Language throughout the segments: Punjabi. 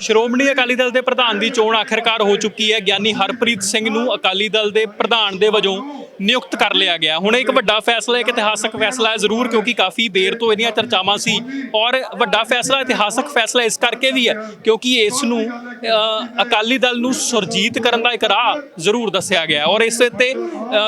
ਸ਼੍ਰੋਮਣੀ ਅਕਾਲੀ ਦਲ ਦੇ ਪ੍ਰਧਾਨ ਦੀ ਚੋਣ ਆਖਿਰਕਾਰ ਹੋ ਚੁੱਕੀ ਹੈ। ਗਿਆਨੀ ਹਰਪ੍ਰੀਤ ਸਿੰਘ ਨੂੰ ਅਕਾਲੀ ਦਲ ਦੇ ਪ੍ਰਧਾਨ ਦੇ ਵਜੋਂ ਨਿਯੁਕਤ ਕਰ ਲਿਆ ਗਿਆ। ਹੁਣ ਇੱਕ ਵੱਡਾ ਫੈਸਲਾ, ਇੱਕ ਇਤਿਹਾਸਕ ਫੈਸਲਾ ਹੈ ਜ਼ਰੂਰ, ਕਿਉਂਕਿ ਕਾਫੀ ਦੇਰ ਤੋਂ ਇਹਦੀਆਂ ਚਰਚਾਵਾਂ ਸੀ। ਔਰ ਵੱਡਾ ਫੈਸਲਾ, ਇਤਿਹਾਸਕ ਫੈਸਲਾ ਇਸ ਕਰਕੇ ਵੀ ਹੈ, ਕਿਉਂਕਿ ਇਸ ਨੂੰ ਅਕਾਲੀ ਦਲ ਨੂੰ ਸੁਰਜੀਤ ਕਰਨ ਦਾ ਇੱਕ ਰਾਹ ਜ਼ਰੂਰ ਦੱਸਿਆ ਗਿਆ। ਔਰ ਇਸ ਤੇ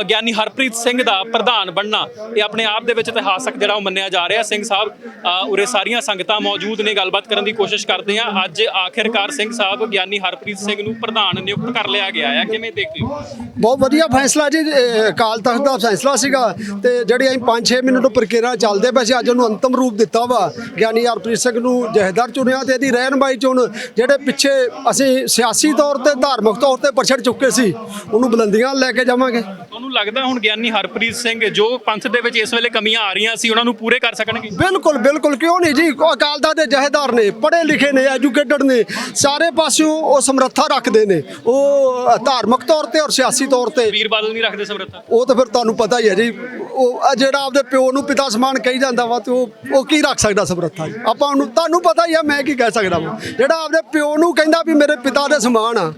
ਗਿਆਨੀ ਹਰਪ੍ਰੀਤ ਸਿੰਘ ਦਾ ਪ੍ਰਧਾਨ ਬਣਨਾ, ਇਹ ਆਪਣੇ ਆਪ ਦੇ ਵਿੱਚ ਇਤਿਹਾਸਕ ਜਿਹੜਾ ਉਹ ਮੰਨਿਆ ਜਾ ਰਿਹਾ। ਸਿੰਘ ਸਾਹਿਬ ਉਰੇ ਸਾਰੀਆਂ ਸੰਗਤਾਂ ਮੌਜੂਦ ਨੇ। ਗੱਲਬਾਤ ਕਰਨ ਦੀ ਕੋਸ਼ਿਸ਼ ਕਰਦੇ ਆ ਅੱਜ ਆਖਿਰ ਆਖਿਰਕਾਰ ਸਿੰਘ ਸਾਹਿਬ, ਗਿਆਨੀ ਹਰਪ੍ਰੀਤ ਸਿੰਘ ਨੂੰ ਪ੍ਰਧਾਨ ਨਿਯੁਕਤ ਕਰ ਲਿਆ ਗਿਆ ਹੈ। ਕਿਵੇਂ ਦੇਖਦੇ ਹੋ? ਬਹੁਤ ਵਧੀਆ ਫੈਸਲਾ ਜੀ ਅਕਾਲ ਤਖਤ ਦਾ ਫੈਸਲਾ ਸੀਗਾ ਤੇ ਜਿਹੜੀ ਅਸੀਂ 5-6 ਮਿੰਟ ਪ੍ਰਕਿਰਿਆ ਚੱਲਦੇ ਪਏ ਸੀ, ਅੱਜ ਉਹਨੂੰ ਅੰਤਮ ਰੂਪ ਦਿੱਤਾ ਵਾ। ਗਿਆਨੀ ਹਰਪ੍ਰੀਤ ਸਿੰਘ ਨੂੰ ਜਹੇਦਾਰ ਚੁਣਿਆ ਤੇ ਇਹਦੀ ਰਹਿਨਮਾਈ ਚ ਹੁਣ ਜਿਹੜੇ ਪਿੱਛੇ ਅਸੀਂ ਸਿਆਸੀ ਤੌਰ ਤੇ, ਧਾਰਮਿਕ ਤੌਰ ਤੇ ਪਛੜ ਚੁੱਕੇ ਸੀ, ਉਹਨੂੰ ਬੁਲੰਦੀਆਂ ਲੈ ਕੇ ਜਾਵਾਂਗੇ। ਤੁਹਾਨੂੰ ਲੱਗਦਾ ਹੁਣ ਗਿਆਨੀ ਹਰਪ੍ਰੀਤ ਸਿੰਘ ਜੋ ਪੰਥ ਦੇ ਵਿੱਚ ਇਸ ਵੇਲੇ ਕਮੀਆਂ ਆ ਰਹੀਆਂ ਸੀ ਉਹਨਾਂ ਨੂੰ ਪੂਰੇ ਕਰ ਸਕਣਗੇ? ਬਿਲਕੁਲ ਬਿਲਕੁਲ ਕਿਉਂ ਨਹੀਂ ਜੀ? ਅਕਾਲ ਤਖਤ ਦੇ ਜਹੇਦਾਰ ਨੇ ਪੜ੍ਹੇ ਲਿਖੇ ਨੇ ਐਜੂਕੇਟਡ ਨੇ ਸਾਰੇ ਪਾਸਿਓਂ ਉਹ ਸਮਰੱਥਾ ਰੱਖਦੇ ਨੇ। ਉਹ ਧਾਰਮਿਕ ਤੌਰ ਤੇ ਔਰ ਸਿਆਸੀ ਤੌਰ ਤੇ। ਵੀਰ ਬਾਦਲ ਨਹੀਂ ਰੱਖਦੇ ਸਮਰੱਥਾ? ਉਹ ਤਾਂ ਫਿਰ ਤੁਹਾਨੂੰ ਪਤਾ ਹੀ ਹੈ ਜੀ ਉਹ ਆ ਜਿਹੜਾ ਆਪਦੇ ਪਿਓ ਨੂੰ ਪਿਤਾ ਸਮਾਨ ਕਹੀ ਜਾਂਦਾ ਵਾ ਤੇ ਉਹ ਉਹ ਕੀ ਰੱਖ ਸਕਦਾ ਸਮਰੱਥਾ ਜੀ? ਆਪਾਂ ਨੂੰ ਤੁਹਾਨੂੰ ਪਤਾ ਹੀ ਆ ਮੈਂ ਕੀ ਕਹਿ ਸਕਦਾ ਵਾ। ਜਿਹੜਾ ਆਪਦੇ ਪਿਓ ਨੂੰ ਕਹਿੰਦਾ ਵੀ ਮੇਰੇ ਪਿਤਾ ਦੇ ਸਮਾਨ ਆ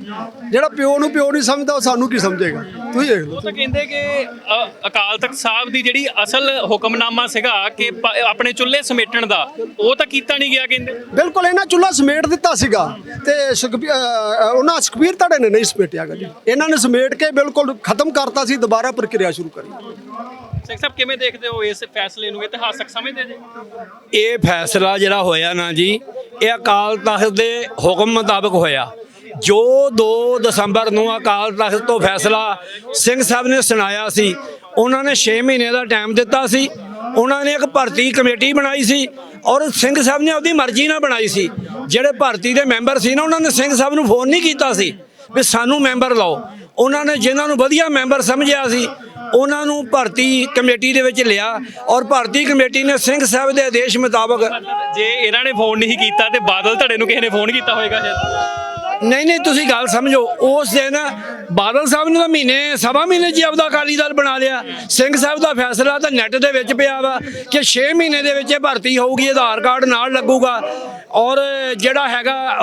ਜਿਹੜਾ ਪਿਓ ਨੂੰ ਪਿਓ ਨਹੀਂ ਸਮਝਦਾ ਉਹ ਸਾਨੂੰ ਕੀ ਸਮਝੇਗਾ? ਤੁਸੀਂ ਦੇਖ ਲਓ। ਉਹ ਤਾਂ ਕਹਿੰਦੇ ਕਿ ਅ, ਅਕਾਲ ਤਖਤ ਸਾਹਿਬ ਦੀ ਜਿਹੜੀ ਅਸਲ ਹੁਕਮਨਾਮਾ ਸੀਗਾ ਕਿ ਪ- ਆਪਣੇ ਚੁੱਲ੍ਹੇ ਸਮੇਟਣ ਦਾ ਉਹ ਤਾਂ ਕੀਤਾ ਨਹੀਂ ਗਿਆ ਕਹਿੰਦੇ। ਬਿਲਕੁਲ ਇਹਨਾਂ ਚੁੱਲ੍ਹਾ ਸਮੇਟ ਦਿੱਤਾ ਸੀਗਾ ਤੇ ਸੁਖਬੀ- ਉਹਨਾਂ ਸੁਖਬੀਰ ਧੜੇ ਨੇ ਨਹੀਂ ਸਮੇਟਿਆ ਗਾ ਜੀ। ਇਹਨਾਂ ਨੇ ਸਮੇਟ ਕੇ ਬਿਲਕੁਲ ਖਤਮ ਕਰਤਾ ਸੀ ਦੁਬਾਰਾ ਪ੍ਰਕਿਰਿਆ ਸ਼ੁਰੂ ਕਰੀ। ਸਿੰਘ ਸਾਹਿਬ ਕਿਵੇਂ ਦੇਖਦੇ ਹੋ ਇਸ ਫੈਸਲੇ ਨੂੰ? ਇਤਿਹਾਸਕ ਸਮਝਦੇ ਜੇ ਇਹ ਫੈਸਲਾ ਜਿਹੜਾ ਹੋਇਆ ਨਾ ਜੀ ਇਹ ਅਕਾਲ ਤਖਤ ਦੇ ਹੁਕਮ ਮੁਤਾਬਕ ਹੋਇਆ। ਜੋ 2 ਦਸੰਬਰ ਨੂੰ ਅਕਾਲ ਤਖਤ ਤੋਂ ਫੈਸਲਾ ਸਿੰਘ ਸਾਹਿਬ ਨੇ ਸੁਣਾਇਆ ਸੀ, ਉਹਨਾਂ ਨੇ 6 ਮਹੀਨੇ ਦਾ ਟਾਈਮ ਦਿੱਤਾ ਸੀ, ਉਹਨਾਂ ਨੇ ਇੱਕ ਭਰਤੀ ਕਮੇਟੀ ਬਣਾਈ ਸੀ ਔਰ ਸਿੰਘ ਸਾਹਿਬ ਨੇ ਆਪਣੀ ਮਰਜ਼ੀ ਨਾਲ ਬਣਾਈ ਸੀ। ਜਿਹੜੇ ਭਰਤੀ ਦੇ ਮੈਂਬਰ ਸੀ ਨਾ, ਉਹਨਾਂ ਨੇ ਸਿੰਘ ਸਾਹਿਬ ਨੂੰ ਫੋਨ ਨਹੀਂ ਕੀਤਾ ਸੀ ਵੀ ਸਾਨੂੰ ਮੈਂਬਰ ਲਾਓ। ਉਹਨਾਂ ਨੇ ਜਿਨ੍ਹਾਂ ਨੂੰ ਵਧੀਆ ਮੈਂਬਰ ਸਮਝਿਆ ਸੀ, ਉਹਨਾਂ ਨੂੰ ਭਰਤੀ ਕਮੇਟੀ ਦੇ ਵਿੱਚ ਲਿਆ ਔਰ ਭਰਤੀ ਕਮੇਟੀ ਨੇ ਸਿੰਘ ਸਾਹਿਬ ਦੇ ਆਦੇਸ਼ ਮੁਤਾਬਕ ਜੇ ਇਹਨਾਂ ਨੇ ਫੋਨ ਨਹੀਂ ਕੀਤਾ ਤੇ ਬਾਦਲ ਧੜੇ ਨੂੰ ਕਿਸੇ ਨੇ ਫੋਨ ਕੀਤਾ ਹੋਵੇਗਾ ਸ਼ਾਇਦ ਨਹੀਂ ਨਹੀਂ, ਤੁਸੀਂ ਗੱਲ ਸਮਝੋ। ਉਸ ਦਿਨ ਬਾਦਲ ਸਾਹਿਬ ਨੇ ਤਾਂ ਮਹੀਨੇ, ਸਵਾ ਮਹੀਨੇ ਜੀ ਆਪਦਾ ਅਕਾਲੀ ਦਲ ਬਣਾ ਲਿਆ। ਸਿੰਘ ਸਾਹਿਬ ਦਾ ਫੈਸਲਾ ਤਾਂ ਨੈਟ ਦੇ ਵਿੱਚ ਪਿਆ ਵਾ ਕਿ 6 ਮਹੀਨੇ ਦੇ ਵਿੱਚ ਇਹ ਭਰਤੀ ਹੋਊਗੀ, ਆਧਾਰ ਕਾਰਡ ਨਾਲ ਲੱਗੂਗਾ ਔਰ ਜਿਹੜਾ ਹੈਗਾ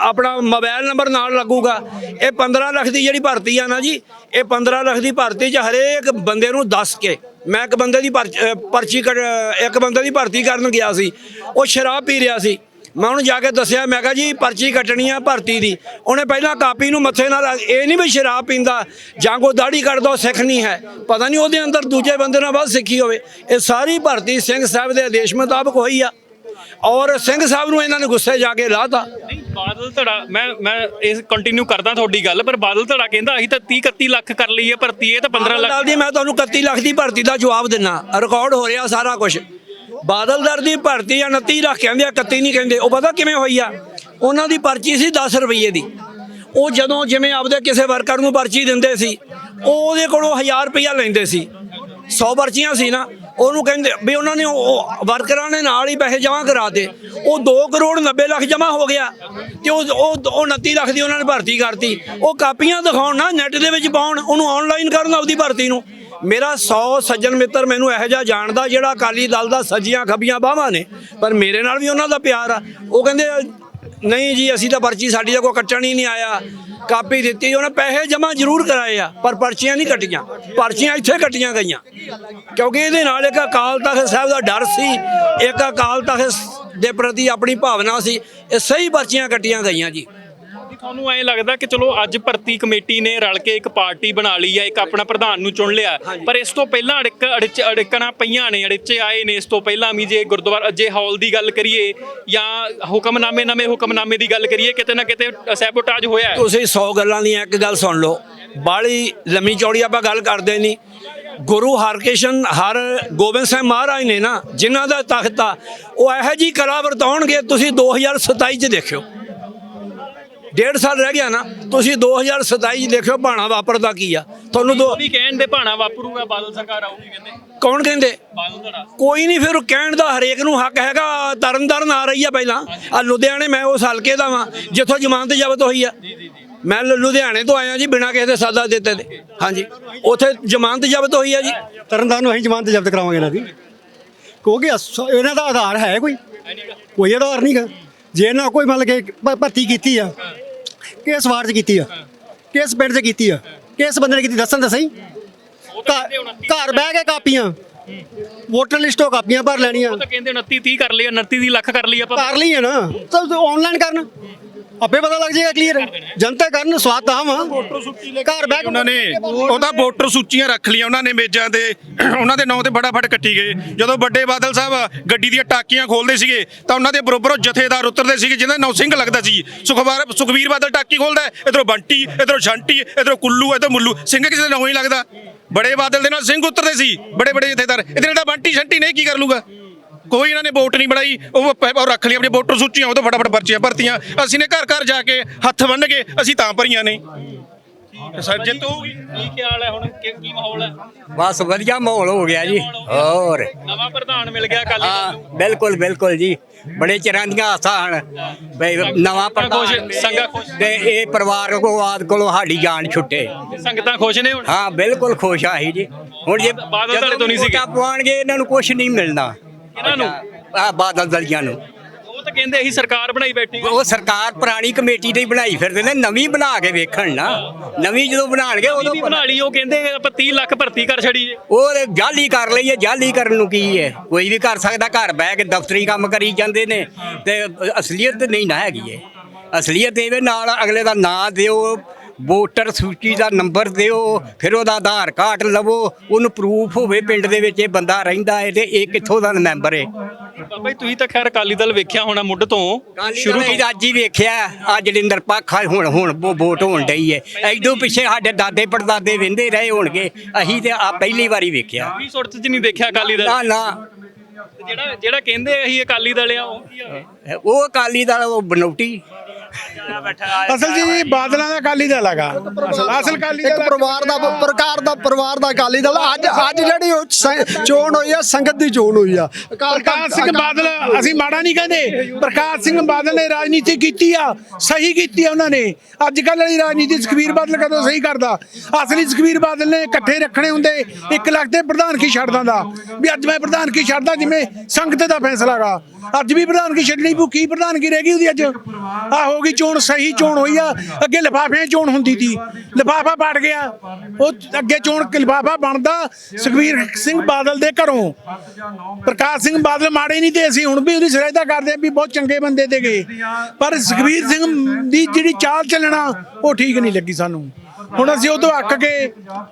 ਆਪਣਾ ਮੋਬਾਈਲ ਨੰਬਰ ਨਾਲ ਲੱਗੂਗਾ। ਇਹ 15 ਲੱਖ ਦੀ ਜਿਹੜੀ ਭਰਤੀ ਆ ਨਾ ਜੀ, ਇਹ 15 ਲੱਖ ਦੀ ਭਰਤੀ 'ਚ ਹਰੇਕ ਬੰਦੇ ਨੂੰ ਦੱਸ ਕੇ, ਮੈਂ ਇੱਕ ਬੰਦੇ ਦੀ ਪਰਚ- ਪਰਚੀ ਕੱਢ- ਇੱਕ ਬੰਦੇ ਦੀ ਭਰਤੀ ਕਰਨ ਗਿਆ ਸੀ। ਉਹ ਸ਼ਰਾਬ ਪੀ ਰਿਹਾ ਸੀ। ਮੈਂ ਉਹਨੂੰ ਜਾ ਕੇ ਦੱਸਿਆ ਮੈਂ ਕਿਹਾ ਜੀ ਪਰਚੀ ਕੱਟਣੀ ਆ ਭਰਤੀ ਦੀ। ਉਹਨੇ ਪਹਿਲਾਂ ਕਾਪੀ ਨੂੰ ਮੱਥੇ ਨਾਲ ਇਹ ਨਹੀਂ ਵੀ ਸ਼ਰਾਬ ਪੀਂਦਾ ਜਾਂ ਕੋ ਦਾੜੀ ਕੱਢਦਾ ਉਹ ਸਿੱਖ ਨਹੀਂ ਹੈ। ਪਤਾ ਨਹੀਂ ਉਹਦੇ ਅੰਦਰ ਦੂਜੇ ਬੰਦੇ ਨਾਲ ਵੱਧ ਸਿੱਖੀ ਹੋਵੇ। ਇਹ ਸਾਰੀ ਭਰਤੀ ਸਿੰਘ ਸਾਹਿਬ ਦੇ ਆਦੇਸ਼ ਮੁਤਾਬਕ ਹੋਈ ਆ। ਔਰ ਸਿੰਘ ਸਾਹਿਬ ਨੂੰ ਇਹਨਾਂ ਨੇ ਗੁੱਸੇ ਜਾ ਕੇ ਲਾਤਾ। ਨਹੀਂ ਬਾਦਲ ਧੜਾ ਮੈਂ ਮੈਂ ਇਸ ਕੰਟੀਨਿਊ ਕਰਦਾ ਤੁਹਾਡੀ ਗੱਲ ਪਰ ਬਾਦਲ ਧੜਾ ਕਹਿੰਦਾ ਅਸੀਂ ਤਾਂ 30 31 ਲੱਖ ਕਰ ਲਈ ਹੈ ਭਰਤੀ ਇਹ ਤਾਂ 15 ਲੱਖ ਦੀ ਮੈਂ ਤੁਹਾਨੂੰ 31 ਲੱਖ ਦੀ ਭਰਤੀ ਦਾ ਜਵਾਬ ਦਿੰਨਾ। ਰਿਕਾਰਡ ਹੋ ਰਿਹਾ ਸਾਰਾ ਕੁਝ ਬਾਦਲ ਦਰ ਦੀ ਭਰਤੀ ਆ 29 ਲੱਖ ਕਹਿੰਦੇ ਆ 31 ਨਹੀਂ ਕਹਿੰਦੇ। ਉਹ ਪਤਾ ਕਿਵੇਂ ਹੋਈ ਆ? ਉਹਨਾਂ ਦੀ ਪਰਚੀ ਸੀ 10 ਰੁਪਏ ਦੀ। ਉਹ ਜਦੋਂ ਜਿਵੇਂ ਆਪਦੇ ਕਿਸੇ ਵਰਕਰ ਨੂੰ ਪਰਚੀ ਦਿੰਦੇ ਸੀ, ਉਹ ਉਹਦੇ ਕੋਲੋਂ 1000 ਰੁਪਇਆ ਲੈਂਦੇ ਸੀ। 100 ਪਰਚੀਆਂ ਸੀ ਨਾ, ਉਹਨੂੰ ਕਹਿੰਦੇ ਵੀ ਉਹਨਾਂ ਨੇ ਉਹ ਵਰਕਰਾਂ ਨੇ ਨਾਲ ਹੀ ਪੈਸੇ ਜਮ੍ਹਾਂ ਕਰਾਤੇ ਉਹ 2 ਕਰੋੜ 90 ਲੱਖ ਜਮ੍ਹਾਂ ਹੋ ਗਿਆ ਤੇ ਉਹ ਉਹ ਉਹ 29 ਲੱਖ ਦੀ ਉਹਨਾਂ ਨੇ ਭਰਤੀ ਕਰਤੀ। ਉਹ ਕਾਪੀਆਂ ਦਿਖਾਉਣ ਨਾ ਨੈਟ ਦੇ ਵਿੱਚ ਪਾਉਣ, ਉਹਨੂੰ ਆਨਲਾਈਨ ਕਰਨ ਆਪਦੀ ਭਰਤੀ ਨੂੰ। ਮੇਰਾ 100 ਸੱਜਣ ਮਿੱਤਰ ਮੈਨੂੰ ਇਹੋ ਜਿਹਾ ਜਾਣਦਾ ਜਿਹੜਾ ਅਕਾਲੀ ਦਲ ਦਾ ਸੱਜੀਆਂ ਖੱਬੀਆਂ ਬਾਹਾਂ ਨੇ, ਪਰ ਮੇਰੇ ਨਾਲ ਵੀ ਉਹਨਾਂ ਦਾ ਪਿਆਰ ਆ। ਉਹ ਕਹਿੰਦੇ, ਨਹੀਂ ਜੀ, ਅਸੀਂ ਤਾਂ ਪਰਚੀ ਸਾਡੀ ਦਾ ਕੋਈ ਕੱਟਣ ਹੀ ਨਹੀਂ ਆਇਆ। ਕਾਪੀ ਦਿੱਤੀ, ਉਹਨੇ ਪੈਸੇ ਜਮ੍ਹਾਂ ਜ਼ਰੂਰ ਕਰਾਏ ਆ, ਪਰ ਪਰਚੀਆਂ ਨਹੀਂ ਕੱਟੀਆਂ। ਪਰਚੀਆਂ ਇੱਥੇ ਕੱਟੀਆਂ ਗਈਆਂ। ਕਿਉਂਕਿ ਇਹਦੇ ਨਾਲ ਇੱਕ ਅਕਾਲ ਤਖਤ ਸਾਹਿਬ ਦਾ ਡਰ ਸੀ, ਇੱਕ ਅਕਾਲ ਤਖਤ ਦੇ ਪ੍ਰਤੀ ਆਪਣੀ ਭਾਵਨਾ ਸੀ, ਇਹ ਸਹੀ ਪਰਚੀਆਂ ਕੱਟੀਆਂ ਗਈਆਂ ਜੀ। ਤੁਹਾਨੂੰ ਐਂ ਲੱਗਦਾ ਕਿ ਚਲੋ ਅੱਜ ਭਰਤੀ ਕਮੇਟੀ ਨੇ ਰਲ ਕੇ ਇੱਕ ਪਾਰਟੀ ਬਣਾ ਲਈ ਹੈ ਇੱਕ ਆਪਣਾ ਪ੍ਰਧਾਨ ਨੂੰ ਚੁਣ ਲਿਆ ਪਰ ਇਸ ਤੋਂ ਪਹਿਲਾਂ ਅੜਿੱਕ ਅੜਿੱਚ ਅੜਿੱਕਣਾ ਪਈਆਂ ਨੇ ਅੜਿੱਚੇ ਆਏ ਨੇ ਇਸ ਤੋਂ ਪਹਿਲਾਂ ਵੀ ਜੇ ਗੁਰਦੁਆਰਾ ਅਜੇ ਹਾਲ ਦੀ ਗੱਲ ਕਰੀਏ ਜਾਂ ਹੁਕਮਨਾਮੇ ਨਵੇਂ ਹੁਕਮਨਾਮੇ ਦੀ ਗੱਲ ਕਰੀਏ ਕਿਤੇ ਨਾ ਕਿਤੇ ਸੈਬੋਟਾਜ ਹੋਇਆ ਹੈ। ਤੁਸੀਂ 100 ਗੱਲਾਂ ਦੀਆਂ ਇੱਕ ਗੱਲ ਸੁਣ ਲਓ। ਬਾਲੀ ਲੰਮੀ ਚੌੜੀ ਆਪਾਂ ਗੱਲ ਕਰਦੇ ਨਹੀਂ। ਗੁਰੂ ਹਰਕ੍ਰਿਸ਼ਨ ਹਰ ਗੋਬਿੰਦ ਸਿੰਘ ਮਹਾਰਾਜ ਨੇ ਨਾ ਜਿਨ੍ਹਾਂ ਦਾ ਤਖਤ ਆ ਉਹ ਇਹੋ ਜੀ ਕਲਾ ਵਰਤਾਉਣਗੇ ਤੁਸੀਂ 2027 ਚ ਦੇਖਿਓ। ਡੇਢ ਸਾਲ ਰਹਿ ਗਿਆ ਨਾ ਤੁਸੀਂ 2027 ਚ ਦੇਖਿਓ ਬਾਣਾ ਵਾਪਰਦਾ ਕੀ ਆ। ਤੁਹਾਨੂੰ ਦੋ ਵੀ ਕਹਿਣ ਦੇ ਭਾਣਾ ਵਾਪਰੂਗਾ ਬਾਦਲ ਸਰਕਾਰ ਆਊਗੀ ਕਹਿੰਦੇ। ਕੌਣ ਕਹਿੰਦੇ? ਕੋਈ ਨਹੀਂ ਫਿਰ ਕਹਿਣ ਦਾ ਹਰੇਕ ਨੂੰ ਹੱਕ ਹੈਗਾ ਤਰਨਤਾਰਨ ਆ ਰਹੀ ਆ ਪਹਿਲਾਂ। ਆ ਲੁਧਿਆਣੇ ਮੈਂ ਉਸ ਹਲਕੇ ਦਾ ਵਾਂ ਜਿੱਥੋਂ ਜ਼ਮਾਨਤ ਜ਼ਬਤ ਹੋਈ ਆ। ਮੈਂ ਲੁਧਿਆਣੇ ਤੋਂ ਆਇਆ ਜੀ ਬਿਨਾਂ ਕਿਸੇ ਦੇ ਸਾਦਾ ਦਿੱਤੇ ਦੇ। ਹਾਂਜੀ। ਉੱਥੇ ਜ਼ਮਾਨਤ ਜ਼ਬਤ ਹੋਈ ਆ ਜੀ। ਤਰਨਤਾਰਨ ਨੂੰ ਅਸੀਂ ਜ਼ਮਾਨਤ ਜ਼ਬਤ ਕਰਾਵਾਂਗੇ ਇਹਨਾਂ ਦੀ ਕਿਉਂਕਿ ਇਹਨਾਂ ਦਾ ਆਧਾਰ ਹੈ ਕੋਈ? ਕੋਈ ਆਧਾਰ ਨਹੀਂਗਾ ਜੇ ਇਹਨਾਂ ਕੋਈ ਮਤਲਬ ਕਿ ਭਰਤੀ ਕੀਤੀ ਆ ਕਿਸ ਵਾਰਡ 'ਚ ਕੀਤੀ ਆ? ਕਿਸ ਪਿੰਡ 'ਚ ਕੀਤੀ ਆ? ਕਿਸ ਬੰਦੇ ਨੇ ਕੀਤੀ? ਦੱਸਣ ਤਾਂ ਸਹੀ। ਘਰ ਬਹਿ ਕੇ ਕਾਪੀਆਂ। ਵੋਟਰ ਲਿਸਟੋਂ ਕਾਪੀਆਂ ਭਰ ਲੈਣੀਆਂ। ਉਹ ਤਾਂ ਕਹਿੰਦੇ 29 30 ਕਰ ਲਈ 29 ਦੀ ਲੱਖ ਕਰ ਲਈ ਆਪਾਂ। ਕਰ ਲਈ ਹੈ ਨਾ। ਤਾਂ ਆਨਲਾਈਨ ਕਰਨ। ਆਪੇ ਪਤਾ ਲੱਗ ਜਾਏਗਾ ਕਲੀਅਰ ਜਨਤਾ ਕਰਨ ਸਵਾਦ ਤਾਂ ਘਰ ਕੇ ਉਹਨਾਂ ਨੇ ਉਹਦਾ ਵੋਟਰ ਸੂਚੀਆਂ ਰੱਖ ਲਈਆਂ ਉਹਨਾਂ ਨੇ ਮੇਜ਼ਾਂ ਤੇ। ਉਹਨਾਂ ਦੇ ਨਾਂ ਤੇ ਫਟਾਫਟ ਕੱਟੀ ਗਏ। ਜਦੋਂ ਵੱਡੇ ਬਾਦਲ ਸਾਹਿਬ ਗੱਡੀ ਦੀਆਂ ਟਾਕੀਆਂ ਖੋਲਦੇ ਸੀਗੇ ਤਾਂ ਉਹਨਾਂ ਦੇ ਬਰੋਬਰ ਉਹ ਜਥੇਦਾਰ ਉਤਰਦੇ ਸੀਗੇ ਜਿਹਨਾਂ ਦਾ ਨਾਂ ਸਿੰਘ ਲੱਗਦਾ ਸੀ। ਸੁਖਵਾਰ ਸੁਖਵੀਰ ਬਾਦਲ ਟਾਕੀ ਖੋਲਦਾ ਇਧਰੋਂ ਬੰਟੀ ਇਧਰੋਂ ਸ਼ੰਟੀ ਇਧਰੋਂ ਕੁੱਲੂ ਇਧਰੋਂ ਮੁੱਲੂ। ਸਿੰਘ ਕਿਸੇ ਦਾ ਨਾਂ ਹੀ ਲੱਗਦਾ। ਬੜੇ ਬਾਦਲ ਦੇ ਨਾਲ ਸਿੰਘ ਉਤਰਦੇ ਸੀ। ਬੜੇ ਬੜੇ ਜਥੇਦਾਰ। ਇਹਦੇ ਨਾਲ ਤਾਂ ਬੰਟੀ ਸ਼ੰਟੀ ਨਹੀਂ ਕੀ ਕਰ ਲੂਗਾ? ਕੋਈ ਇਹਨਾਂ ਨੇ ਵੋਟ ਨਹੀਂ ਬਣਾਈ ਉਹ ਪ- ਉਹ ਰੱਖ ਲਈ ਆਪਣੀ ਵੋਟਰ ਸੂਚੀਆਂ ਉਹ ਤੋਂ ਫਟਾਫਟ ਪਰਚੀਆਂ ਭਰਤੀਆਂ। ਅਸੀਂ ਨੇ ਘਰ ਘਰ ਜਾ ਕੇ ਹੱਥ ਬੰਨ੍ਹ ਕੇ ਅਸੀਂ ਤਾਂ ਭਰੀਆਂ ਨੇ ਸਰ ਜਿੱਤ ਹੋਊਗੀ। ਕੀ ਖਿਆਲ ਹੈ ਹੁਣ? ਕੀ ਕੀ ਮਾਹੌਲ ਹੈ? ਬਸ ਵਧੀਆ ਮਾਹੌਲ ਹੋ ਗਿਆ ਜੀ। ਹੋਰ। ਨਵਾਂ ਪ੍ਰਧਾਨ ਮਿਲ ਗਿਆ ਅਕਾਲੀ ਦਲ ਹਾਂ ਨੂੰ। ਬਿਲਕੁਲ ਬਿਲਕੁਲ ਜੀ। ਬੜੇ ਚਿਰਾਂ ਦੀਆਂ ਆਸਾਂ ਹਨ। ਬਈ ਨਵਾਂ ਖੁਸ਼, ਪ੍ਰਧਾਨ ਖੁਸ਼। ਤੇ ਇਹ ਪਰਿਵਾਰ ਕੋਲ ਕੋਲੋਂ ਸਾਡੀ ਜਾਨ ਛੁੱਟੇ। ਸੰਗਤਾਂ ਖੁਸ਼ ਨੇ ਹੁਣ? ਹਾਂ ਬਿਲਕੁਲ ਖੁਸ਼ ਆਹੀ ਜੀ। ਹੁਣ ਜੇ ਬਾਦਲ ਤੋਂ ਨਹੀਂ ਸੀਗੇ। ਵੋਟਾਂ ਪਵਾਉਣਗੇ ਇਹਨਾਂ ਨੂੰ ਕੁਝ ਨਹੀਂ ਮਿਲਣਾ। ਇਹਨਾਂ ਨੂੰ? ਆ ਬਾਦਲ ਦਲੀਆਂ ਨੂੰ ਉਹ ਤਾਂ ਕਹਿੰਦੇ ਅਸੀਂ ਸਰਕਾਰ ਬਣਾਈ ਬੈਠੀ। ਉਹ ਸਰਕਾਰ ਪੁਰਾਣੀ ਕਮੇਟੀ ਦੀ ਬਣਾਈ ਫਿਰਦੇ ਨੇ ਨਵੀਂ ਬਣਾ ਕੇ ਵੇਖਣ ਨਾ। ਨਵੀਂ ਜਦੋਂ ਬਣਾਣਗੇ ਉਦੋਂ ਵੀ ਬਣਾ ਲਈ ਉਹ ਕਹਿੰਦੇ ਆਪਾਂ 30 ਲੱਖ ਭਰਤੀ ਕਰ ਛੜੀ ਜੇ। ਉਹ ਜਾਲੀ ਕਰ ਲਈਏ ਜਾਲੀ ਕਰਨ ਨੂੰ ਕੀ ਹੈ? ਕੋਈ ਵੀ ਕਰ ਸਕਦਾ ਘਰ ਬਹਿ ਕੇ ਦਫ਼ਤਰੀ ਕੰਮ ਕਰੀ ਜਾਂਦੇ ਨੇ ਤੇ ਅਸਲੀਅਤ ਨਹੀਂ ਨਾ ਹੈਗੀ ਹੈ ਅਸਲੀਅਤ ਇਹਦੇ ਨਾਲ ਅਗਲੇ ਦਾ ਨਾਂ ਦਿਓ ਵੋਟਰ ਸੂਚੀ ਦਾ ਨੰਬਰ ਦਿਓ ਫਿਰ ਉਹਦਾ ਆਧਾਰ ਕਾਰਡ ਲਵੋ ਉਹਨੂੰ ਪ੍ਰੂਫ ਹੋਵੇ ਪਿੰਡ ਦੇ ਵਿੱਚ ਇਹ ਬੰਦਾ ਰਹਿੰਦਾ ਹੈ ਤੇ ਇਹ ਕਿੱਥੋਂ ਦਾ ਮੈਂਬਰ ਹੈ। ਬਾਬਾ ਜੀ ਤੁਸੀਂ ਤਾਂ ਖੈਰ ਅਕਾਲੀ ਦਲ ਵੇਖਿਆ ਹੋਣਾ ਮੁੱਢ ਤੋਂ ਸ਼ੁਰੂ ਤੋਂ। ਅੱਜ ਹੀ ਵੇਖਿਆ ਆ ਜਲਿੰਦਰ ਪਾਖਾ ਹੁਣ ਹੁਣ ਵੋਟ ਹੋਣ ਡਈ ਹੈ। ਐਦੋਂ ਪਿੱਛੇ ਸਾਡੇ ਦਾਦੇ ਪੜਦਾਦੇ ਵਹਿੰਦੇ ਰਹੇ ਹੋਣਗੇ ਅਸੀਂ ਤੇ ਆ ਪਹਿਲੀ ਵਾਰੀ ਵੇਖਿਆ। ਵੀ ਸੁਰਤ ਚ ਨਹੀਂ ਦੇਖਿਆ ਅਕਾਲੀ ਦਲ? ਨਾ ਨਾ। ਜਿਹੜਾ ਜਿਹੜਾ ਕਹਿੰਦੇ ਅਸੀਂ ਅਕਾਲੀ ਦਲ ਆ ਉਹ ਕੀ ਆ? ਉਹ ਅਕਾਲੀ ਦਲ ਉਹ ਬਨੌਟੀ। ਅਸਲ ਜੀ ਬਾਦਲਾਂ ਦਾ ਅਕਾਲੀ ਦਲ ਹੈਗਾ। ਅਸਲ ਅਸਲ ਅਕਾਲੀ ਇੱਕ ਪਰਿਵਾਰ ਦਾ ਪ੍ਰਕਾਰ ਦਾ ਪਰਿਵਾਰ ਦਾ ਅਕਾਲੀ ਦਲ। ਅੱਜ ਅੱਜ ਜਿਹੜੀ ਉਹ ਸ- ਚੋਣ ਹੋਈ ਆ ਸੰਗਤ ਦੀ ਚੋਣ ਹੋਈ ਆ। ਪ੍ਰਕਾਸ਼ ਸਿੰਘ ਬਾਦਲ ਅਸੀਂ ਮਾੜਾ ਨਹੀਂ ਕਹਿੰਦੇ। ਪ੍ਰਕਾਸ਼ ਸਿੰਘ ਬਾਦਲ ਨੇ ਰਾਜਨੀਤੀ ਕੀਤੀ ਆ ਸਹੀ ਕੀਤੀ ਆ ਉਹਨਾਂ ਨੇ। ਅੱਜ ਕੱਲ੍ਹ ਵਾਲੀ ਰਾਜਨੀਤੀ ਸੁਖਬੀਰ ਬਾਦਲ ਕਦੋਂ ਸਹੀ ਕਰਦਾ? ਅਸਲੀ ਸੁਖਬੀਰ ਬਾਦਲ ਨੇ ਇਕੱਠੇ ਰੱਖਣੇ ਹੁੰਦੇ ਇੱਕ ਲੱਖ ਦੇ ਪ੍ਰਧਾਨ ਕੀ ਛੱਡ ਦਿੰਦਾ? ਵੀ ਅੱਜ ਮੈਂ ਪ੍ਰਧਾਨ ਕੀ ਛੱਡਦਾ ਜਿਵੇਂ ਸੰਗਤ ਦਾ ਫੈਸਲਾ ਗਾ। ਅੱਜ ਵੀ ਪ੍ਰਧਾਨ ਕੀ ਛੱਡਣੀ ਪਊ ਕੀ ਪ੍ਰਧਾਨ ਕੀ ਰਹਿ ਗਈ ਉਹਦੀ ਅੱਜ? ਆ ਹੋ ਗਈ ਚੋਣ ਸਹੀ ਚੋਣ ਹੋਈ ਆ, ਅੱਗੇ ਲਿਫਾਫਿਆਂ ਚੋਣ ਹੁੰਦੀ ਸੀ ਲਿਫਾਫਾ ਪੜ ਗਿਆ। ਉਹ ਅੱਗੇ ਚੋਣ ਲਿਫਾਫਾ ਬਣਦਾ ਸੁਖਬੀਰ ਸਿੰਘ ਬਾਦਲ ਦੇ ਘਰੋਂ। ਪ੍ਰਕਾਸ਼ ਸਿੰਘ ਬਾਦਲ ਮਾੜੇ ਨਹੀਂ ਤੇ ਅਸੀਂ ਹੁਣ ਵੀ ਉਹਦੀ ਸਰਾਇਤਾ ਕਰਦੇ ਆ ਵੀ ਬਹੁਤ ਚੰਗੇ ਬੰਦੇ ਤੇ ਗਏ। ਪਰ ਸੁਖਬੀਰ ਸਿੰਘ ਦੀ ਜਿਹੜੀ ਚਾਲ ਚੱਲਣਾ, ਉਹ ਠੀਕ ਨਹੀਂ ਲੱਗੀ ਸਾਨੂੰ। ਹੁਣ ਅਸੀਂ ਉਹ ਤੋਂ ਅੱਕ ਕੇ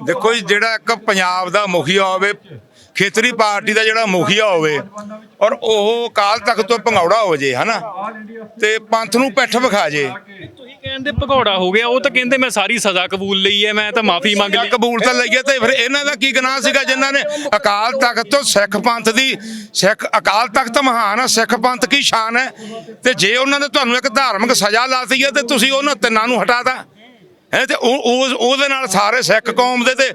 ਦੇਖੋ ਜੀ, ਜਿਹੜਾ ਇੱਕ ਪੰਜਾਬ ਦਾ ਮੁਖੀਆ ਹੋਵੇ ਖੇਤਰੀ ਪਾਰਟੀ ਦਾ ਜਿਹੜਾ ਮੁਖੀਆ ਹੋਵੇ ਔਰ ਉਹ ਅਕਾਲ ਤਖਤ ਤੋਂ ਭੰਗੌੜਾ ਹੋ ਜੇ ਹਨਾ? ਤੇ ਪੰਥ ਨੂੰ ਪਿੱਠ ਵਿਖਾ ਜੇ। ਤੁਸੀਂ ਕਹਿੰਦੇ ਭਗੌੜਾ ਹੋ ਗਿਆ ਉਹ ਤਾਂ ਕਹਿੰਦੇ ਮੈਂ ਸਾਰੀ ਸਜ਼ਾ ਕਬੂਲ ਲਈ ਹੈ ਮੈਂ ਤਾਂ ਮਾਫੀ ਮੰਗ ਲਈ। ਕਬੂਲ ਤਾਂ ਲਈਏ ਤੇ ਫਿਰ ਇਹਨਾਂ ਦਾ ਕੀ ਗੁਨਾਹ ਸੀਗਾ ਜਿਨ੍ਹਾਂ ਨੇ ਅਕਾਲ ਤਖਤ ਤੋਂ ਸਿੱਖ ਪੰਥ ਦੀ ਸਿੱਖ ਅਕਾਲ ਤਖਤ ਮਹਾਨ ਹੈ ਸਿੱਖ ਪੰਥ ਕੀ ਸ਼ਾਨ ਹੈ? ਤੇ ਜੇ ਉਹਨਾਂ ਨੇ ਤੁਹਾਨੂੰ ਇੱਕ ਧਾਰਮਿਕ ਸਜ਼ਾ ਲਾਤੀ ਹੈ ਤੇ ਤੁਸੀਂ ਉਹਨਾਂ ਤਿੰਨਾਂ ਨੂੰ ਹਟਾਤਾ ਹੈ ਤੇ ਉਹ ਉਹ- ਉਹਦੇ ਨਾਲ ਸਾਰੇ ਸਿੱਖ ਕੌਮ ਦੇ ਤੇ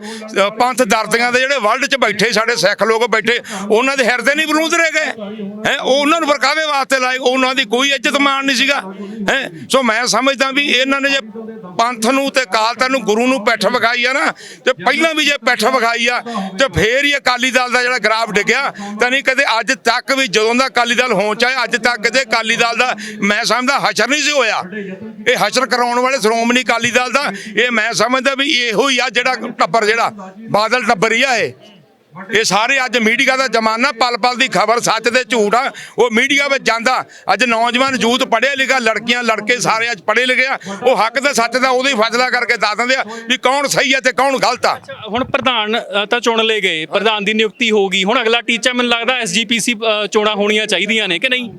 ਪੰਥ ਦਰਦੀਆਂ ਦੇ ਜਿਹੜੇ ਵਰਲਡ 'ਚ ਬੈਠੇ ਸਾਡੇ ਸਿੱਖ ਲੋਕ ਬੈਠੇ, ਉਹਨਾਂ ਦੇ ਹਿਰਦੇ ਨਹੀਂ ਬਲੂੰਦ ਰਹਿ ਗਏ। ਹੈ ਉਹਨਾਂ ਨੂੰ ਵਰਕਾਵੇ ਵਾਸਤੇ ਲਾਏ, ਉਹਨਾਂ ਦੀ ਕੋਈ ਇੱਜ਼ਤ ਮਾਣ ਨਹੀਂ ਸੀਗਾ। ਹੈ, ਸੋ ਮੈਂ ਸਮਝਦਾ ਵੀ ਇਹਨਾਂ ਨੇ ਜੇ ਪੰਥ ਨੂੰ ਤੇ ਕਾਲਤਾ ਨੂੰ, ਗੁਰੂ ਨੂੰ ਪਿੱਠ ਵਿਖਾਈ ਆ ਨਾ, ਤੇ ਪਹਿਲਾਂ ਵੀ ਜੇ ਪਿੱਠ ਵਿਖਾਈ ਆ, ਤੇ ਫੇਰ ਹੀ ਅਕਾਲੀ ਦਲ ਦਾ ਜਿਹੜਾ ਗਰਾਫ ਡਿੱਗਿਆ, ਤਾਂ ਨਹੀਂ ਕਦੇ ਅੱਜ ਤੱਕ ਵੀ ਜਦੋਂ ਦਾ ਅਕਾਲੀ ਦਲ ਹੋਂ ਚਾਹੇ ਅੱਜ ਤੱਕ ਕਦੇ ਅਕਾਲੀ ਦਲ ਦਾ, ਮੈਂ ਸਮਝਦਾ ਹਸ਼ਰ ਨਹੀਂ ਸੀ ਹੋਇਆ। ਇਹ ਹਸ਼ਰ ਕਰਾਉਣ ਵਾਲੇ ਸ਼੍ਰੋਮਣੀ ਅਕਾਲੀ ਦਲ ਦਾ ਇਹ ਮੈਂ ਸਮਝਦਾ ਵੀ ਇਹੋ ਹੀ ਆ ਜਿਹੜਾ ਟੱਬਰ ਜਿਹੜਾ ਬਾਦਲ ਟੱਬਰ ਹੀ ਆ ਇਹ। ਇਹ ਸਾਰੇ ਅੱਜ ਮੀਡੀਆ ਦਾ ਜ਼ਮਾਨਾ ਪਲ ਪਲ ਦੀ ਖਬਰ ਸੱਚ ਤੇ ਝੂਠ ਆ। ਉਹ ਮੀਡੀਆ ਵਿੱਚ ਜਾਂਦਾ। ਅੱਜ ਨੌਜਵਾਨ ਯੂਥ ਪੜ੍ਹਿਆ ਲਿਖਿਆ ਲੜਕੀਆਂ ਲੜਕੇ ਸਾਰੇ ਅੱਜ ਪੜ੍ਹੇ ਲਿਖੇ ਆ। ਉਹ ਹੱਕ ਤੇ ਸੱਚ ਦਾ ਉਹਦੇ ਫੈਸਲਾ ਕਰਕੇ ਦੱਸ ਦਿੰਦੇ ਆ ਵੀ ਕੌਣ ਸਹੀ ਹੈ ਤੇ ਕੌਣ ਗਲਤ ਆ। ਹੁਣ ਪ੍ਰਧਾਨ ਤਾਂ ਚੁਣ ਲਏ ਗਏ। ਪ੍ਰਧਾਨ ਦੀ ਨਿਯੁਕਤੀ ਹੋ ਗਈ। ਹੁਣ ਅਗਲਾ ਟੀਚਾ ਮੈਨੂੰ ਲੱਗਦਾ ਐਸਜੀਪੀਸੀ ਚੋਣਾਂ ਹੋਣੀਆਂ ਚਾਹੀਦੀਆਂ ਨੇ ਕਿ ਨਹੀਂ?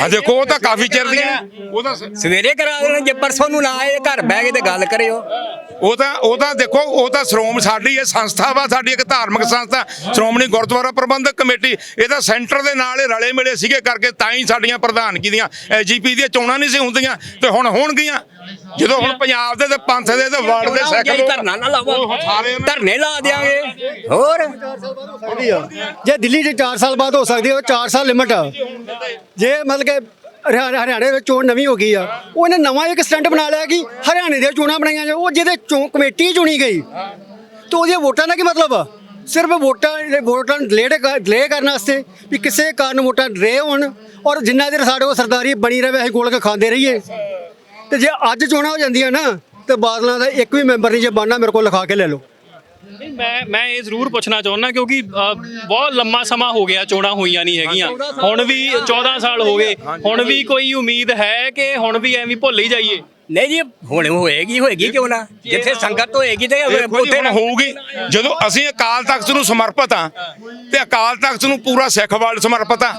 ਹਾਂ ਦੇਖੋ ਉਹ ਤਾਂ ਕਾਫੀ ਚਿਰ ਦੀਆਂ। ਉਹ ਤਾਂ ਸਵੇਰੇ ਕਰਾ ਦੇਣਾ ਜੇ ਪਰਸੋਂ ਨੂੰ ਨਾ ਆਏ ਘਰ ਬਹਿ ਕੇ ਤੇ ਗੱਲ ਕਰਿਓ। ਉਹ ਤਾਂ ਉਹ ਤਾਂ ਦੇਖੋ ਉਹ ਤਾਂ ਸ਼੍ਰੋਮ ਸਾਡੀ ਇਹ ਸੰਸਥਾ ਵਾ ਸਾਡੀ ਇੱਕ ਧਾਰਮਿਕ ਸੰਸਥਾ ਸ਼੍ਰੋਮਣੀ ਗੁਰਦੁਆਰਾ ਪ੍ਰਬੰਧਕ ਕਮੇਟੀ ਇਹ ਤਾਂ ਸੈਂਟਰ ਦੇ ਨਾਲ ਇਹ ਰਲੇ ਮਿਲੇ ਸੀਗੇ ਕਰਕੇ ਤਾਂ ਹੀ ਸਾਡੀਆਂ ਪ੍ਰਧਾਨਗੀ ਦੀਆਂ ਐਜੀਪੀ ਦੀਆਂ ਚੋਣਾਂ ਨਹੀਂ ਸੀ ਹੁੰਦੀਆਂ ਤੇ ਹੁਣ ਹੋਣਗੀਆਂ। ਜਦੋਂ ਹੁਣ ਪੰਜਾਬ ਦੇ ਤੇ ਪੰਥ ਦੇ ਤੇ ਵਾਰਡ ਦੇ ਸਿੱਖ ਜੇ ਲੋਕ- ਧਰਨਾ ਨਾ ਲਾਵੋ। ਧਰਨੇ ਲਾ ਦੇਾਂਗੇ ਹੋਰ? ਜੇ ਦਿੱਲੀ 'ਚ 4 ਸਾਲ ਬਾਅਦ ਹੋ ਸਕਦੀ ਹੈ ਉਹ 4 ਸਾਲ ਲਿਮਟ ਜੇ ਮਤਲਬ ਕਿ ਹਰਿਆ ਹਰਿਆਣੇ ਵਿੱਚ ਚੋਣ ਨਵੀਂ ਹੋ ਗਈ ਆ। ਉਹਨੇ ਨਵਾਂ ਇੱਕ ਸਟੈਂਡ ਬਣਾ ਲਿਆ ਕਿ ਹਰਿਆਣੇ ਦੀਆਂ ਚੋਣਾਂ ਬਣਾਈਆਂ ਜਾ ਉਹ ਜਿਹਦੇ ਚੋਣ ਕਮੇਟੀ ਚੁਣੀ ਗਈ। ਤੇ ਉਹਦੀਆਂ ਵੋਟਾਂ ਦਾ ਕੀ ਮਤਲਬ ਆ? ਸਿਰਫ ਵੋਟਾਂ ਵੋਟਾਂ ਡਿਲੇ ਡਿਲੇ ਕਰਨ ਵਾਸਤੇ ਵੀ ਕਿਸੇ ਕਾਰਨ ਵੋਟਾਂ ਡਿਲੇ ਹੋਣ ਔਰ ਜਿੰਨਾ ਚਿਰ ਸਾਡੇ ਕੋਲ ਸਰਦਾਰੀ ਬਣੀ ਰਵੇ ਅਸੀਂ ਗੋਲ ਕੇ ਖਾਂਦੇ ਰਹੀਏ। ਤੇ ਜੇ ਅੱਜ ਚੋਣਾਂ ਹੋ ਜਾਂਦੀਆਂ ਨਾ, ਤੇ ਬਾਦਲਾਂ ਦਾ ਇੱਕ ਵੀ ਮੈਂਬਰ ਨਹੀਂ, ਜੇ ਬਣਨਾ, ਮੇਰੇ ਕੋਲ ਲਿਖਾ ਕੇ ਲੈ ਲਓ। ਨਹੀਂ ਮੈਂ ਮੈਂ ਇਹ ਜ਼ਰੂਰ ਪੁੱਛਣਾ ਚਾਹੁੰਦਾ ਕਿਉਂਕਿ ਅ, ਬਹੁਤ ਲੰਮਾ ਸਮਾਂ ਹੋ ਗਿਆ ਚੋਣਾਂ ਹੋਈਆਂ ਨਹੀਂ ਹੈਗੀਆਂ। ਹੁਣ ਵੀ 14 ਸਾਲ ਹੋ ਗਏ। ਹੁਣ ਵੀ ਕੋਈ ਉਮੀਦ ਹੈ ਕਿ ਹੁਣ ਵੀ ਐਵੇਂ ਭੁੱਲ ਹੀ ਜਾਈਏ? ਨਹੀਂ ਜੀ ਹੁਣ ਹੋਏਗੀ ਹੋਏਗੀ ਕਿਉਂ ਨਾ? ਜਿੱਥੇ ਸੰਗਤ ਹੋਏਗੀ ਤੇ ਦੇਖੋ ਜੀ ਉੱਥੇ ਹੁਣ ਹੋਊਗੀ। ਜਦੋਂ ਅਸੀਂ ਅਕਾਲ ਤਖਤ ਨੂੰ ਸਮਰਪਿਤ ਆ ਤੇ ਅਕਾਲ ਤਖਤ ਨੂੰ ਪੂਰਾ ਸਿੱਖ ਵਰਲਡ ਸਮਰਪਿਤ ਆ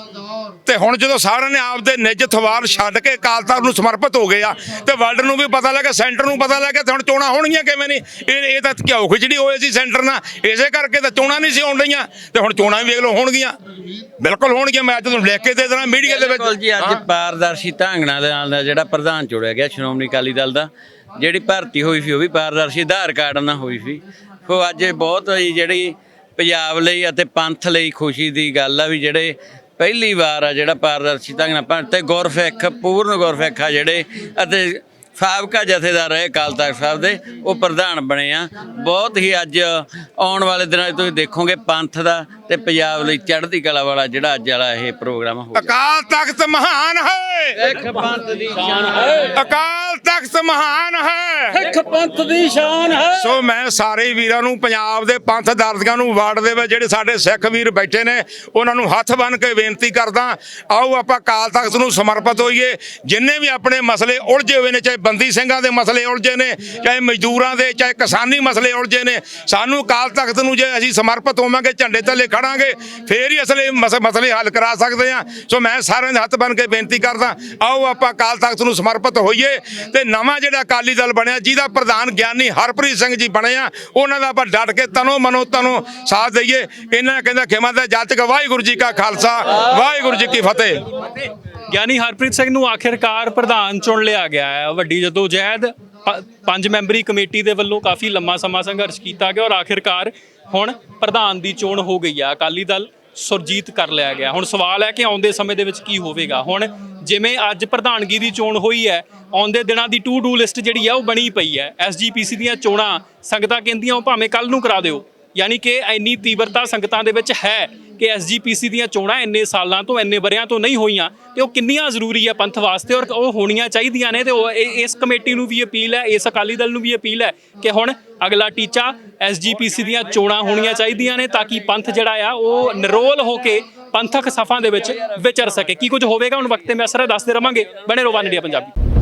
ਤੇ ਹੁਣ ਜਦੋਂ ਸਾਰਿਆਂ ਨੇ ਆਪਦੇ ਨਿੱਜ ਥਵਾਰ ਛੱਡ ਕੇ ਅਕਾਲ ਤਖਤ ਨੂੰ ਸਮਰਪਿਤ ਹੋ ਗਏ ਆ ਤੇ ਵਰਲਡ ਨੂੰ ਵੀ ਪਤਾ ਲੱਗਾ ਸੈਂਟਰ ਨੂੰ ਪਤਾ ਲੱਗਾ ਤੇ ਹੁਣ ਚੋਣਾਂ ਹੋਣਗੀਆਂ ਕਿਵੇਂ ਨਹੀਂ ਇਹ ਇਹ ਤਾਂ ਘਿਓ ਖਿਚੜੀ ਹੋਏ ਸੀ ਸੈਂਟਰ ਨਾਲ ਇਸੇ ਕਰਕੇ ਤਾਂ ਚੋਣਾਂ ਨਹੀਂ ਸੀ ਹੋਣ ਰਹੀਆਂ ਤੇ ਹੁਣ ਚੋਣਾਂ ਵੀ ਵੇਖ ਲਓ ਹੋਣਗੀਆਂ। ਬਿਲਕੁਲ ਹੋਣਗੀਆਂ ਮੈਂ ਅੱਜ ਤੁਹਾਨੂੰ ਲਿਖ ਕੇ ਦੇ ਦੇਣਾ ਮੀਡੀਆ ਦੇ ਵਿੱਚ। ਜੀ ਅੱਜ ਪਾਰਦਰਸ਼ੀ ਢੰਗਣਾ ਦੇ ਨਾਲ ਦਾ ਜਿਹੜਾ ਪ੍ਰਧਾਨ ਚੁਣਿਆ ਗਿਆ ਸ਼੍ਰੋਮਣੀ ਅਕਾਲੀ ਦਲ ਦਾ ਜਿਹੜੀ ਭਰਤੀ ਹੋਈ ਸੀ ਉਹ ਵੀ ਪਾਰਦਰਸ਼ੀ ਆਧਾਰ ਕਾਰਡ ਨਾਲ ਹੋਈ ਸੀ। ਸੋ ਅੱਜ ਬਹੁਤ ਜਿਹੜੀ ਪੰਜਾਬ ਲਈ ਅਤੇ ਪੰਥ ਲਈ ਖੁਸ਼ੀ ਦੀ ਗੱਲ ਆ ਵੀ ਜਿਹੜੇ ਪਹਿਲੀ ਵਾਰ ਆ ਜਿਹੜਾ ਪਾਰਦਰਸ਼ੀ ਢੰਗ ਨਾਲ ਪੰਥ ਤੇ ਗੁਰਸਿੱਖ, ਪੂਰਨ ਗੁਰਸਿੱਖ ਆ ਜਿਹੜੇ ਅਤੇ ਸਾਬਕਾ ਜਥੇਦਾਰ ਰਹੇ ਅਕਾਲ ਤਖਤ ਸਾਹਿਬ ਦੇ, ਉਹ ਪ੍ਰਧਾਨ ਬਣੇ ਆ। ਬਹੁਤ ਹੀ ਅੱਜ ਆਉਣ ਵਾਲੇ ਦਿਨਾਂ 'ਚ ਤੁਸੀਂ ਦੇਖੋਗੇ ਪੰਥ ਦਾ ਤੇ ਪੰਜਾਬ ਲਈ ਚੜ੍ਹਦੀ ਕਲਾ ਵਾਲਾ ਜਿਹੜਾ ਅੱਜ ਵਾਲਾ ਇਹ ਪ੍ਰੋਗਰਾਮ ਹੋ ਅਕਾਲ ਤਖਤ ਮਹਾਨ ਹੈ। ਸਿੱਖ ਪੰਥ ਦੀ ਸ਼ਾਨ ਹੈ। ਅਕਾਲ ਤਖਤ ਮਹਾਨ ਹੈ। ਸਿੱਖ ਪੰਥ ਦੀ ਸ਼ਾਨ ਹੈ। ਸੋ ਮੈਂ ਸਾਰੇ ਵੀਰਾਂ ਨੂੰ ਪੰਜਾਬ ਦੇ ਪੰਥ ਦਰਦੀਆਂ ਨੂੰ ਵਾਰਡ ਦੇ ਵਿੱਚ ਜਿਹੜੇ ਸਾਡੇ ਸਿੱਖ ਵੀਰ ਬੈਠੇ ਨੇ ਉਹਨਾਂ ਨੂੰ ਹੱਥ ਬੰਨ ਕੇ ਬੇਨਤੀ ਕਰਦਾ ਆਓ ਆਪਾਂ ਅਕਾਲ ਤਖਤ ਨੂੰ ਸਮਰਪਿਤ ਹੋਈਏ। ਜਿੰਨੇ ਵੀ ਆਪਣੇ ਮਸਲੇ ਉਲਝੇ ਹੋਏ ਨੇ ਚਾਹੇ ਬੰਦੀ ਸਿੰਘਾਂ ਦੇ ਮਸਲੇ ਉਲਝੇ ਨੇ ਚਾਹੇ ਮਜ਼ਦੂਰਾਂ ਦੇ ਚਾਹੇ ਕਿਸਾਨੀ ਮਸਲੇ ਉਲਝੇ ਨੇ ਸਾਨੂੰ ਅਕਾਲ ਤਖਤ ਨੂੰ ਜੇ ਅਸੀਂ ਸਮਰਪਿਤ ਹੋਵਾਂਗੇ ਝੰਡੇ ਥੱਲੇ ਖੜਾਂਗੇ ਫੇਰ ਹੀ ਅਸਲੇ ਮਸਲੇ ਹੱਲ ਕਰਾ ਸਕਦੇ ਹਾਂ। ਸੋ ਮੈਂ ਸਾਰਿਆਂ ਦੇ ਹੱਥ ਬੰਨ ਕੇ ਬੇਨਤੀ ਕਰਦਾ, ਆਓ ਆਪਾਂ ਅਕਾਲ ਤਖਤ ਨੂੰ ਸਮਰਪਿਤ ਹੋਈਏ ਤੇ ਨਵਾਂ ਜਿਹੜਾ ਅਕਾਲੀ ਦਲ ਬਣਿਆ, ਜਿਹਦਾ ਪ੍ਰਧਾਨ ਗਿਆਨੀ ਹਰਪ੍ਰੀਤ ਸਿੰਘ ਜੀ ਬਣੇ ਆ, ਉਹਨਾਂ ਦਾ ਆਪਾਂ ਡਟ ਕੇ ਤਨੋ ਮਨੋ ਤਨੋ ਸਾਥ ਦਈਏ। ਇਹਨਾਂ ਕਹਿੰਦਾ ਖਿਮਾ ਦਾ ਜਾਤਕ ਵਾਹਿਗੁਰੂ ਜੀ ਕਾ ਖਾਲਸਾ, ਵਾਹਿਗੁਰੂ ਜੀ ਕੀ ਫਤਿਹ। ਗਿਆਨੀ ਹਰਪ੍ਰੀਤ ਸਿੰਘ ਨੂੰ ਆਖਿਰਕਾਰ ਪ੍ਰਧਾਨ ਚੁਣ ਲਿਆ ਗਿਆ ਹੈ। ਵੱਡੀ ਜਦੋਂ ਜਹਿਦ ਪੰਜ ਮੈਂਬਰੀ ਕਮੇਟੀ ਦੇ ਵੱਲੋਂ ਕਾਫੀ ਲੰਮਾ ਸਮਾਂ ਸੰਘਰਸ਼ ਕੀਤਾ ਗਿਆ ਔਰ ਆਖਿਰਕਾਰ ਹੁਣ ਪ੍ਰਧਾਨ ਦੀ ਚੋਣ ਹੋ ਗਈ ਆ, ਅਕਾਲੀ ਦਲ ਸੁਰਜੀਤ ਕਰ ਲਿਆ ਗਿਆ। ਹੁਣ ਸਵਾਲ ਹੈ ਕਿ ਆਉਂਦੇ ਸਮੇਂ ਦੇ ਵਿੱਚ ਕੀ ਹੋਵੇਗਾ? ਹੁਣ ਜਿਵੇਂ ਅੱਜ ਪ੍ਰਧਾਨਗੀ ਦੀ ਚੋਣ ਹੋਈ ਹੈ, ਆਉਂਦੇ ਦਿਨਾਂ ਦੀ ਟੂ ਡੂ ਲਿਸਟ ਜਿਹੜੀ ਹੈ ਉਹ ਬਣੀ ਪਈ ਹੈ। ਐਸਜੀਪੀਸੀ ਦੀਆਂ ਚੋਣਾਂ ਸੰਗਤਾਂ ਕਹਿੰਦੀਆਂ ਉਹ ਭਾਵੇਂ ਕੱਲ ਨੂੰ ਕਰਾ ਦਿਓ। ਯਾਨੀ ਕਿ ਇੰਨੀ ਤੀਬਰਤਾ ਸੰਗਤਾਂ ਦੇ ਵਿੱਚ ਹੈ। ਕਿ ਐਸਜੀਪੀਸੀ ਦੀਆਂ ਚੋਣਾਂ ਇੰਨੇ ਸਾਲਾਂ ਤੋਂ, ਇੰਨੇ ਵਰਿਆਂ ਤੋਂ ਨਹੀਂ ਹੋਈਆਂ ਤੇ ਉਹ ਕਿੰਨੀਆਂ ਜ਼ਰੂਰੀ ਹੈ ਪੰਥ ਵਾਸਤੇ ਔਰ ਉਹ ਹੋਣੀਆਂ ਚਾਹੀਦੀਆਂ ਨੇ ਤੇ ਉਹ ਇਹ- ਇਸ ਕਮੇਟੀ ਨੂੰ ਵੀ ਅਪੀਲ ਹੈ, ਇਸ ਅਕਾਲੀ ਦਲ ਨੂੰ ਵੀ ਅਪੀਲ ਹੈ ਕਿ ਹੁਣ ਅਗਲਾ ਟੀਚਾ ਐਸਜੀਪੀਸੀ ਦੀਆਂ ਚੋਣਾਂ ਹੋਣੀਆਂ ਚਾਹੀਦੀਆਂ ਨੇ ਤਾਂ ਕਿ ਪੰਥ ਜਿਹੜਾ ਆ ਉਹ ਨਿਰੋਲ ਹੋ ਕੇ ਪੰਥਕ ਸਫਾਂ ਦੇ ਵਿੱਚ ਵਿਚਰ ਸਕੇ। ਕੀ ਕੁਝ ਹੋਵੇਗਾ? ਹੁਣ ਵਕਤ ਮੈਂ ਅਸਰ ਦੱਸਦੇ ਰਵਾਂਗੇ। ਬਣੇ ਰੋਵਾਨ ਇੰਡੀਆ ਪੰਜਾਬੀ।